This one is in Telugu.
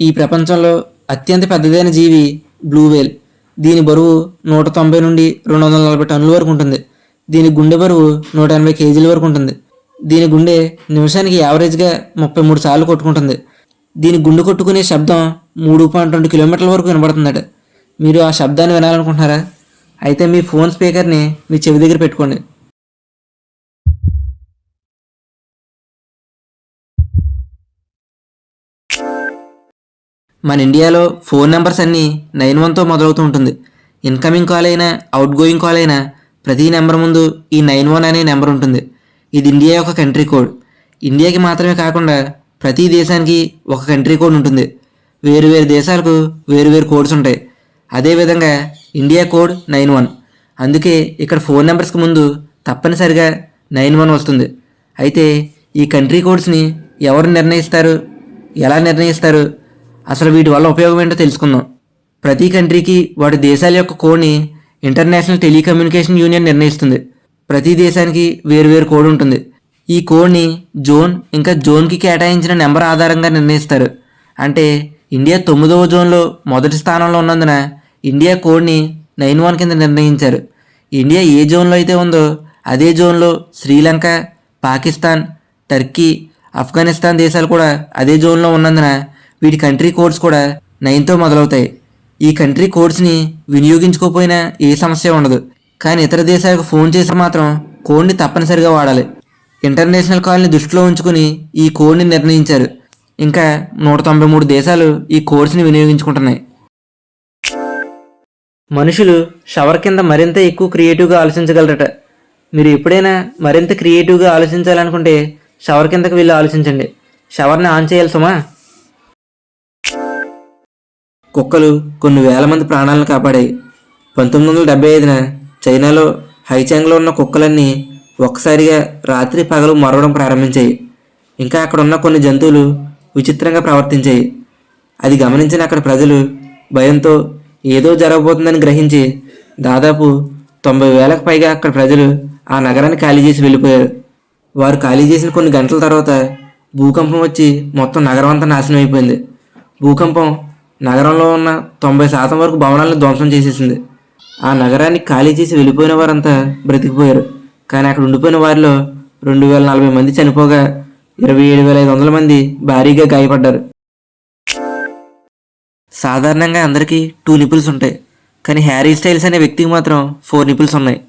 ఈ ప్రపంచంలో అత్యంత పెద్దదైన జీవి బ్లూవేల్ దీని బరువు నూట తొంభై నుండి రెండు వందల నలభై టన్నుల వరకు ఉంటుంది. దీని గుండె బరువు నూట ఎనభై కేజీల వరకు ఉంటుంది. దీని గుండె నిమిషానికి యావరేజ్గా ముప్పై మూడు సార్లు కొట్టుకుంటుంది. దీని గుండె కొట్టుకునే శబ్దం మూడు పాయింట్ రెండు కిలోమీటర్ల వరకు వినబడుతుందట. మీరు ఆ శబ్దాన్ని వినాలనుకుంటున్నారా? అయితే మీ ఫోన్ స్పీకర్ని మీ చెవి దగ్గర పెట్టుకోండి. మన ఇండియాలో ఫోన్ నెంబర్స్ అన్నీ నైన్ వన్తో మొదలవుతూ ఉంటుంది ఇన్కమింగ్ కాల్ అయినా అవుట్ గోయింగ్ కాల్ అయినా ప్రతి నెంబర్ ముందు ఈ నైన్ వన్ అనే నెంబర్ ఉంటుంది. ఇది ఇండియా యొక్క కంట్రీ కోడ్. ఇండియాకి మాత్రమే కాకుండా ప్రతి దేశానికి ఒక కంట్రీ కోడ్ ఉంటుంది. వేరు వేరు దేశాలకు వేరు వేరు కోడ్స్ ఉంటాయి. అదేవిధంగా ఇండియా కోడ్ నైన్ వన్. అందుకే ఇక్కడ ఫోన్ నెంబర్స్కి ముందు తప్పనిసరిగా నైన్ వన్ వస్తుంది. అయితే ఈ కంట్రీ కోడ్స్ని ఎవరు నిర్ణయిస్తారు? ఎలా నిర్ణయిస్తారు? అసలు వీటి వల్ల ఉపయోగం ఏంటో తెలుసుకుందాం. ప్రతి కంట్రీకి వాటి దేశాల యొక్క కోడ్ని ఇంటర్నేషనల్ టెలికమ్యూనికేషన్ యూనియన్ నిర్ణయిస్తుంది. ప్రతి దేశానికి వేరువేరు కోడ్ ఉంటుంది. ఈ కోడ్ని జోన్ ఇంకా జోన్కి కేటాయించిన నెంబర్ ఆధారంగా నిర్ణయిస్తారు. అంటే ఇండియా తొమ్మిదవ జోన్లో మొదటి స్థానంలో ఉన్నందున ఇండియా కోడ్ని నైన్ వన్ కింద నిర్ణయించారు. ఇండియా ఏ జోన్లో అయితే ఉందో అదే జోన్లో శ్రీలంక పాకిస్తాన్ టర్కీ ఆఫ్ఘనిస్తాన్ దేశాలు కూడా అదే జోన్లో ఉన్నందున వీటి కంట్రీ కోడ్స్ కూడా నైన్తో మొదలవుతాయి. ఈ కంట్రీ కోడ్స్ని వినియోగించుకోకపోయినా ఏ సమస్య ఉండదు. కానీ ఇతర దేశాలకు ఫోన్ చేసి మాత్రం కోడ్ని తప్పనిసరిగా వాడాలి. ఇంటర్నేషనల్ కాల్ని దృష్టిలో ఉంచుకుని ఈ కోడ్ని నిర్ణయించారు. ఇంకా నూట తొంభై మూడు దేశాలు ఈ కోడ్స్ని వినియోగించుకుంటున్నాయి. మనుషులు షవర్ కింద మరింత ఎక్కువ క్రియేటివ్గా ఆలోచించగలరట. మీరు ఎప్పుడైనా మరింత క్రియేటివ్గా ఆలోచించాలనుకుంటే షవర్ కిందకు వెళ్ళి ఆలోచించండి. షవర్ని ఆన్ చేయాలి సుమా. కుక్కలు కొన్ని వేల మంది ప్రాణాలను కాపాడాయి. పంతొమ్మిది వందల డెబ్బై ఐదున చైనాలో హైచాంగ్లో ఉన్న కుక్కలన్నీ ఒక్కసారిగా రాత్రి పగలు మరవడం ప్రారంభించాయి. ఇంకా అక్కడ ఉన్న కొన్ని జంతువులు విచిత్రంగా ప్రవర్తించాయి. అది గమనించిన అక్కడ ప్రజలు భయంతో ఏదో జరగబోతుందని గ్రహించి దాదాపు తొంభై వేలకు పైగా అక్కడ ప్రజలు ఆ నగరాన్ని ఖాళీ చేసి వెళ్ళిపోయారు. వారు ఖాళీ చేసిన కొన్ని గంటల తర్వాత భూకంపం వచ్చి మొత్తం నగరం అంతా నాశనం అయిపోయింది. భూకంపం నగరంలో ఉన్న తొంభై శాతం వరకు భవనాలను ధ్వంసం చేసేసింది. ఆ నగరాన్ని ఖాళీ చేసి వెళ్ళిపోయిన వారంతా బ్రతికిపోయారు. కానీ అక్కడ ఉండిపోయిన వారిలో రెండు వేల నలభై మంది చనిపోగా ఇరవై ఏడు వేల ఐదు వందల మంది భారీగా గాయపడ్డారు. సాధారణంగా అందరికీ టూ నిపుల్స్ ఉంటాయి. కానీ హ్యారీ స్టైల్స్ అనే వ్యక్తికి మాత్రం ఫోర్ నిపుల్స్ ఉన్నాయి.